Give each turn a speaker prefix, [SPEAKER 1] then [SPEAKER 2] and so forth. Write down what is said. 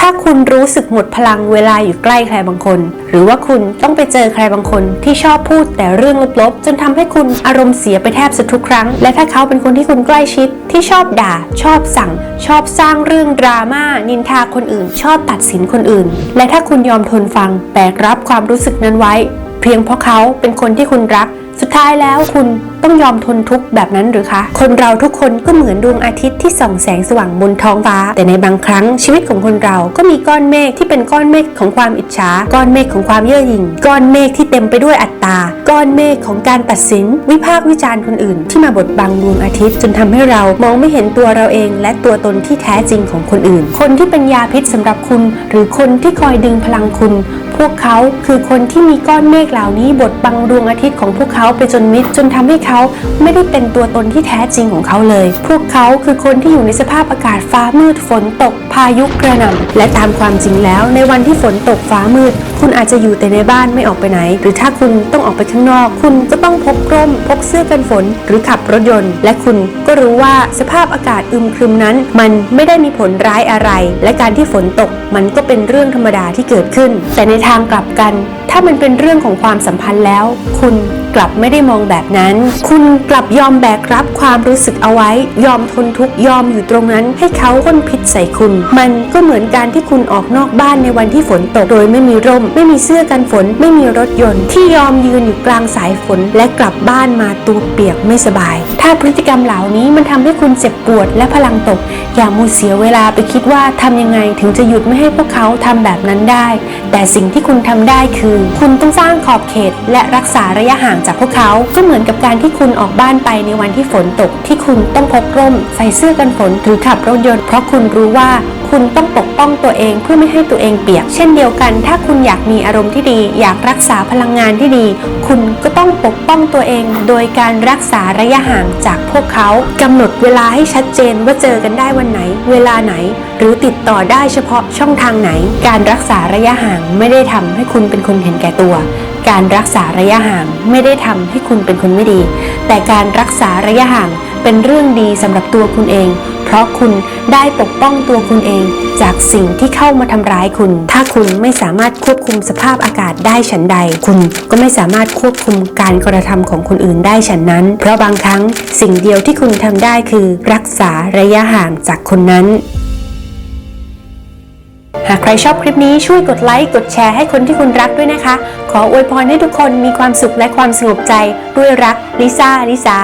[SPEAKER 1] ถ้าคุณรู้สึกหมดพลังเวลาอยู่ใกล้ใครบางคน หรือว่าคุณต้องไปเจอใครบางคนที่ชอบพูดแต่เรื่องลบๆ จนทำให้คุณอารมณ์เสียไปแทบจะทุกครั้ง และถ้าเขาเป็นคนที่คุณใกล้ชิด ที่ชอบด่า ชอบสั่ง ชอบสร้างเรื่องดราม่านินทาคนอื่น ชอบตัดสินคนอื่น และถ้าคุณยอมทนฟังแบกรับความรู้สึกนั้นไว้ เพียงเพราะเขาเป็นคนที่คุณรัก สุดท้ายแล้วคุณต้องยอมทนทุกข์แบบนั้นหรือคะ คนเราทุกคนก็เหมือนดวงอาทิตย์ที่ส่องแสงสว่างบนท้องฟ้า แต่ในบางครั้งชีวิตของคนเราก็มีก้อนเมฆที่เป็นก้อนเมฆของความอิจฉา ก้อนเมฆของความเย่อหยิ่ง ก้อนเมฆที่เต็มไปด้วยอัตตา ก้อนเมฆของการตัดสิน วิพากษ์วิจารณ์คนอื่น ที่มาบดบังดวงอาทิตย์ จนทำให้เรามองไม่เห็นตัวเราเอง และตัวตนที่แท้จริงของคนอื่น คนที่เป็นยาพิษสำหรับคุณ หรือคนที่คอยดึงพลังคุณ พวกเขาคือคนที่มีก้อนเมฆเหล่านี้บดบังดวงอาทิตย์ของพวกเขาไปจนมิดจนทำให้เขาไม่ได้เป็นตัวตนที่แท้จริงของเขาเลย พวกเขาคือคนที่อยู่ในสภาพอากาศฟ้ามืดฝนตกพายุกระหน่ำและตามความจริงแล้วในวันที่ฝนตกฟ้ามืด คุณอาจจะอยู่แต่ในบ้านไม่ออกไปไหน หรือถ้าคุณต้องออกไปข้างนอก คุณก็ต้องพกร่ม พกเสื้อกันฝน หรือขับรถยนต์ และคุณก็รู้ว่าสภาพอากาศอึมครึมนั้น มันไม่ได้มีผลร้ายอะไร และการที่ฝนตกมันก็เป็นเรื่องธรรมดาที่เกิดขึ้น แต่ในทางกลับกันามันเป็นเรื่องของความสัมพันธ์แล้ว คุณกลับไม่ได้มองแบบนั้น คุณกลับยอมแบกรับความรู้สึกเอาไว้ ยอมทนทุกข์ยอมอยู่ตรงนั้น ให้เขาพ่นพิษใส่คุณ มันก็เหมือนการที่คุณออกนอกบ้านในวันที่ฝนตก โดยไม่มีร่ม ไม่มีเสื้อกันฝน ไม่มีรถยนต์ ที่ยอมยืนอยู่กลางสายฝน และกลับบ้านมาตัวเปียกไม่สบาย ถ้าพฤติกรรมเหล่านี้มันทำให้คุณเจ็บปวดและพลังตก อย่ามูเสียเวลาไปคิดว่าทำยังไงถึงจะหยุดไม่ให้พวกเขาทำแบบนั้นได้ แต่สิ่งที่คุณทำได้คือคุณต้องสร้างขอบเขต และรักษาระยะห่างจากพวกเขา ก็เหมือนกับการที่คุณออกบ้านไปในวันที่ฝนตก ที่คุณต้องพกร่ม ใส่เสื้อกันฝนหรือขับรถยนต์เพราะคุณรู้ว่า คุณต้องปกป้องตัวเองเพื่อไม่ให้ตัวเองเปียก เช่นเดียวกัน ถ้าคุณอยากมีอารมณ์ที่ดี อยากรักษาพลังงานที่ดี คุณก็ต้องปกป้องตัวเอง โดยการรักษาระยะห่างจากพวกเขากำหนดเวลาให้ชัดเจนว่าเจอกันได้วันไหน เวลาไหน หรือติดต่อได้เฉพาะช่องทางไหน การรักษาระยะห่างไม่ได้ทำให้คุณเป็นคนเห็นแก่ตัว การรักษาระยะห่างไม่ได้ทำให้คุณเป็นคนไม่ดี แต่การรักษาระยะห่างเป็นเรื่องดีสำหรับตัวคุณเอง เพราะคุณได้ปกป้องตัวคุณเอง จากสิ่งที่เข้ามาทำร้ายคุณ ถ้าคุณไม่สามารถควบคุมสภาพอากาศได้ฉันใด คุณก็ไม่สามารถควบคุมการกระทำของคนอื่นได้ฉันนั้น เพราะบางครั้งสิ่งเดียวที่คุณทำได้คือ รักษาระยะห่างจากคนนั้นหากใครชอบคลิปนี้ช่วยกดไลค์ กดแชร์ให้คนที่คุณรักด้วยนะคะ ขออวยพรให้ทุกคนมีความสุขและความสงบใจ ด้วยรักลิซ่าลิสา